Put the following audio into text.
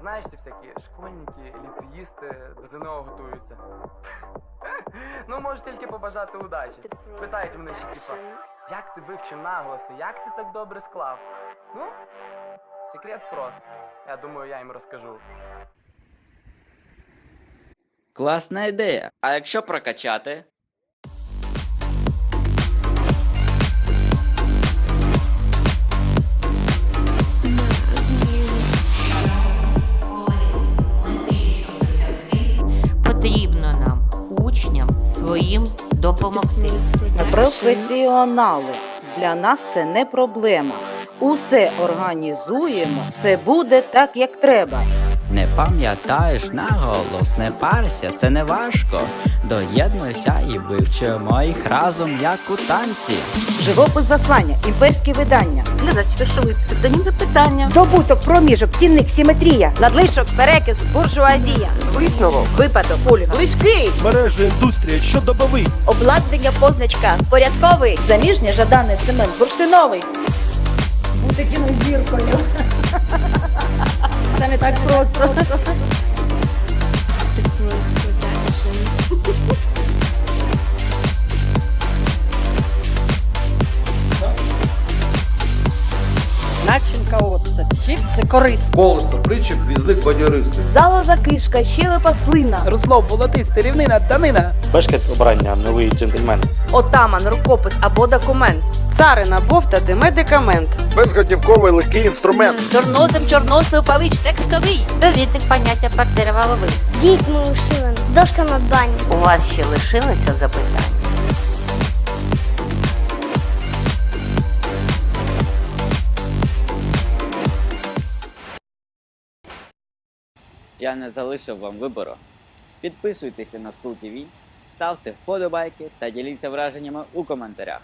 знаєш, ці всякі школьники, ліцеїсти до ЗНО готуються. ну, можу тільки побажати удачі. Питають мене ще, типа, як ти вивчив наголоси, як ти так добре склав? Ну, секрет прост. Я думаю, я їм розкажу. Класна ідея. А якщо прокачати? Своїм допомогти. Професіонали. Для нас це не проблема. Усе організуємо, все буде так, як треба. Не пам'ятаєш наголос, не парся, це не важко. Доєднуйся і вивчимо їх разом, як у танці. Живопис заслання, імперські видання. Глядач, віршовий псевдонім запитання. Добуток, проміжок, цінник, симетрія. Надлишок, перекис, буржуазія. Висновок. Випадок, хуліган. Близький. Мережа індустрія щодобовий. Обладнання позначка. Порядковий. Заміжня, жаданий цемент, бурштиновий. Бути кінозіркою. Це так просто. Начинка оцет. Щіп це корисно. Колесо, причіп, візник, бадьористи. Залоза кишка, щелепа слина. Русло, болотисте, рівнина, танина. Бешкет обрання, новий джентльмен. Отаман, рукопис або документ. Царина, бовтати, медикамент. Безготівковий легкий інструмент. Чорнозем, чорнослив, павич, текстовий. Довідник поняття партнера валових. Дід ми ушили, дошка надбання. У вас ще лишилося запитання? Я не залишив вам вибору. Підписуйтеся на TV, ставте вподобайки та діліться враженнями у коментарях.